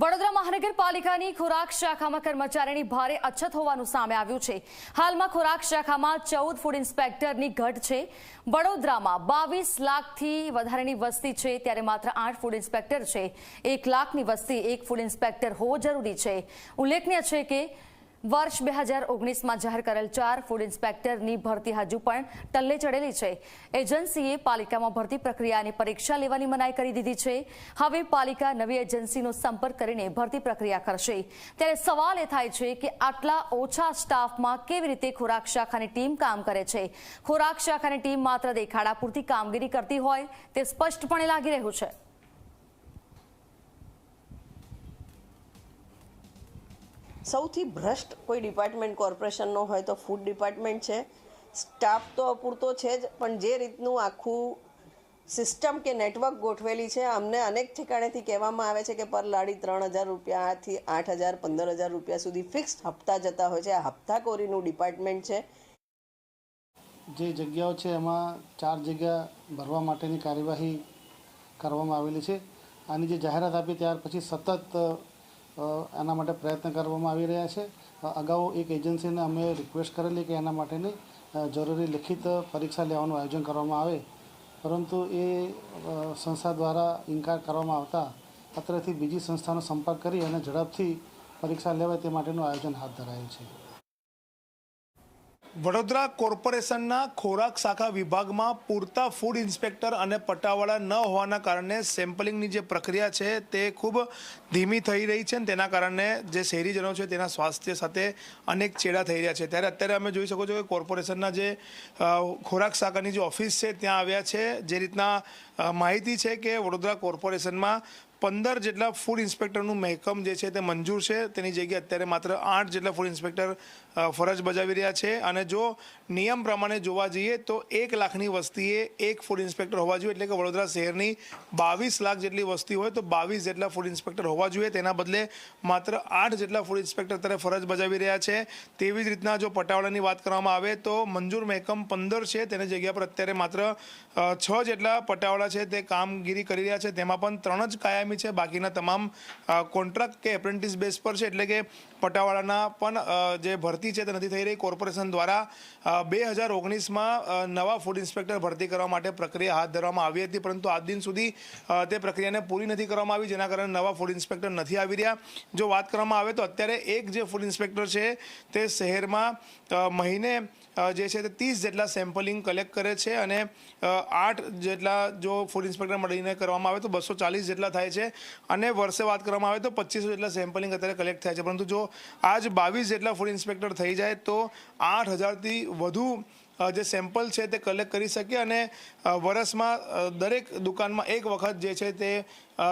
વડોદરા મહાનગરપાલિકાની ખોરાક શાખામાં કર્મચારીની ભારે અછત હોવાનું સામે આવ્યું છે. હાલમાં ખોરાક શાખામાં ચૌદ ફૂડ ઇન્સ્પેક્ટરની ઘટ છે. વડોદરામાં બાવીસ લાખથી વધારેની વસ્તી છે, ત્યારે માત્ર આઠ ફૂડ ઇન્સ્પેક્ટર છે. એક લાખની વસ્તી એક ફૂડ ઇન્સ્પેક્ટર હોવો જરૂરી છે. ઉલ્લેખનીય છે કે વર્ષ બે હજાર ઓગણીસમાં જાહેર કરેલ ચાર ફૂડ ઇન્સ્પેક્ટરની ભરતી હજુ પણ ટલ્લે ચડેલી છે. એજન્સીએ પાલિકામાં ભરતી પ્રક્રિયાની પરીક્ષા લેવાની મનાઈ કરી દીધી છે. હવે પાલિકા નવી એજન્સીનો સંપર્ક કરીને ભરતી પ્રક્રિયા કરશે. ત્યારે સવાલ એ થાય છે કે આટલા ઓછા સ્ટાફમાં કેવી રીતે ખોરાક શાખાની ટીમ કામ કરે છે? ખોરાક શાખાની ટીમ માત્ર દેખાડા પૂરતી કામગીરી કરતી હોય તે સ્પષ્ટપણે લાગી રહ્યું છે. સૌથી ભ્રષ્ટ કોઈ ડિપાર્ટમેન્ટ કોર્પોરેશનનો હોય તો ફૂડ ડિપાર્ટમેન્ટ છે. સ્ટાફ તો અપૂરતો છે જ, પણ જે રીતનું આખું સિસ્ટમ કે નેટવર્ક ગોઠવેલી છે, અમને અનેક ઠેકાણેથી કહેવામાં આવે છે કે પર લાડી ત્રણ હજાર રૂપિયાથી આઠ હજાર, પંદર હજાર રૂપિયા સુધી ફિક્સ હપ્તા જતા હોય છે. આ હપ્તાખોરીનું ડિપાર્ટમેન્ટ છે. જે જગ્યાઓ છે, એમાં ચાર જગ્યા ભરવા માટેની કાર્યવાહી કરવામાં આવેલી છે. આની જે જાહેરાત આપી ત્યાર પછી સતત એના માટે પ્રયત્ન કરવામાં આવી રહ્યા છે. અગાઉ એક એજન્સીને અમે રિક્વેસ્ટ કરેલી કે એના માટેની જરૂરી લિખિત પરીક્ષા લેવાનું આયોજન કરવામાં આવે. પરંતુ એ સંસ્થા દ્વારા ઇનકાર કરવામાં આવતા અત્રેથી બીજી સંસ્થાનો સંપર્ક કરી અને ઝડપથી પરીક્ષા લેવાય તે માટેનું આયોજન હાથ ધરાયું છે. વડોદરા કોર્પોરેશનના ખોરાક શાખા વિભાગમાં પૂરતા ફૂડ ઇન્સ્પેક્ટર અને પટ્ટાવાળા ન હોવાના કારણે સેમ્પલિંગની જે પ્રક્રિયા છે તે ખૂબ ધીમી થઈ રહી છે અને તેના કારણે જે શહેરીજનો છે તેના સ્વાસ્થ્ય સાથે અનેક ચેડા થઈ રહ્યા છે. ત્યારે અત્યારે અમે જોઈ શકો છો કે કોર્પોરેશનના જે ખોરાક શાખાની જે ઓફિસ છે ત્યાં આવ્યા છે. જે રીતના માહિતી છે કે વડોદરા કોર્પોરેશનમાં પંદર જેટલા ફૂડ ઇન્સ્પેક્ટરનું મહેકમ જે છે તે મંજૂર છે. તેની જગ્યાએ અત્યારે માત્ર આઠ જેટલા ફૂડ ઇન્સ્પેક્ટર ફરજ બજાવી રહ્યા છે. અને જો નિયમ પ્રમાણે જોવા જઈએ તો એક લાખની વસ્તીએ એક ફૂડ ઇન્સ્પેક્ટર હોવા જોઈએ. એટલે કે વડોદરા શહેરની બાવીસ લાખ જેટલી વસ્તી હોય તો બાવીસ જેટલા ફૂડ ઇન્સ્પેક્ટર હોવા જોઈએ. તેના બદલે માત્ર આઠ જેટલા ફૂડ ઇન્સ્પેક્ટર અત્યારે ફરજ બજાવી રહ્યા છે. તેવી જ રીતના જો પટાવાળાની વાત કરવામાં આવે તો મંજૂર મહેકમ પંદર છે. તેની જગ્યા પર અત્યારે માત્ર છ જેટલા પટાવાળા છે તે કામગીરી કરી રહ્યા છે. તેમાં પણ ત્રણ જ કાયમી છે. બાકીના તમામ કોન્ટ્રાક્ટ કે એપ્રેન્ટિસ બેઝ પર છે. એટલે કે પટાવાળાના પણ જે ભરતી છે તે નથી થઈ રહી. કોર્પોરેશન દ્વારા બે હજાર ઓગણીસમાં નવા ફૂડ ઇન્સ્પેક્ટર ભરતી કરવા માટે પ્રક્રિયા હાથ ધરવામાં આવી હતી. પરંતુ આજ દિન સુધી તે પ્રક્રિયાને પૂરી નથી કરવામાં આવી, જેના કારણે નવા ફૂડ ઇન્સ્પેક્ટર નથી આવી રહ્યા. જો વાત કરવામાં આવે તો અત્યારે એક જે ફૂડ ઇન્સ્પેક્ટર છે તે શહેરમાં મહિને જે છે તે ત્રીસ જેટલા સેમ્પલિંગ કલેક્ટ કરે છે અને આઠ જેટલા જો ફૂડ ઇન્સ્પેક્ટર મળીને કરવામાં આવે તો બસો ચાલીસ જેટલા થાય છે. અને વર્ષે વાત કરવામાં આવે તો પચીસો જેટલા સેમ્પલિંગ અત્યારે કલેક્ટ થાય છે. પરંતુ જો આજ બાવીસ જેટલા ફૂડ ઇન્સ્પેક્ટર થઈ જાય તો આઠ હજારથી વધુ જે સેમ્પલ છે તે કલેક્ટ કરી શકે અને વરસમાં દરેક દુકાનમાં એક વખત જે છે તે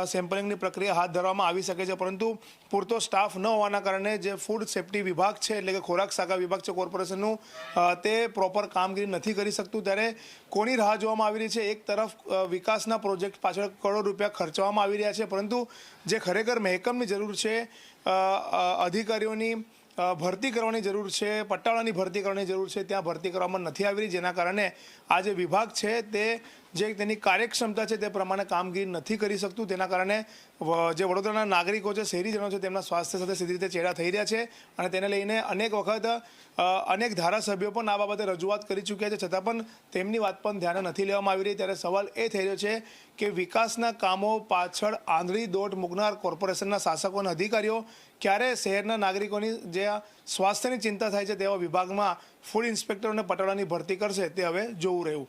સેમ્પલિંગની પ્રક્રિયા હાથ ધરવામાં આવી શકે છે. પરંતુ પૂરતો સ્ટાફ ન હોવાના કારણે જે ફૂડ સેફ્ટી વિભાગ છે, એટલે કે ખોરાક શાખા વિભાગ છે કોર્પોરેશનનું તે પ્રોપર કામગીરી નથી કરી શકતું. ત્યારે કોની રાહ જોવામાં આવી રહી છે? એક તરફ વિકાસના પ્રોજેક્ટ પાછળ કરોડ રૂપિયા ખર્ચવામાં આવી રહ્યા છે. પરંતુ જે ખરેખર મહેકમની જરૂર છે અધિકારીઓની ભરતી કરવાની જરૂર છે પટ્ટાવાળાની ભરતી કરવાની જરૂર છે, ત્યાં ભરતી કરવામાં નથી આવી રહી. જેના કારણે આ જે વિભાગ છે તે જે તેની કાર્યક્ષમતા છે તે પ્રમાણે કામગીરી નથી કરી શકતું, તેના કારણે જે વડોદરાના નાગરિકો છે, શહેરીજનો છે, તેમના સ્વાસ્થ્ય સાથે સીધી રીતે ચેડા થઈ રહ્યા છે અને તેને લઈને અનેક વખત અનેક ધારાસભ્યો પણ આ બાબતે રજૂઆત કરી ચૂક્યા છે. છતાં પણ તેમની વાત પણ ધ્યાને નથી લેવામાં આવી રહી. ત્યારે સવાલ એ થઈ રહ્યો છે કે વિકાસના કામો પાછળ આંધળી દોટ મૂકનાર કોર્પોરેશનના શાસકો અને અધિકારીઓ ક્યારે શહેરના નાગરિકોની જે સ્વાસ્થ્યની ચિંતા થાય છે તેવા વિભાગમાં ફૂડ ઇન્સ્પેક્ટર અને પટાળાની ભરતી કરશે તે હવે જોવું રહ્યું.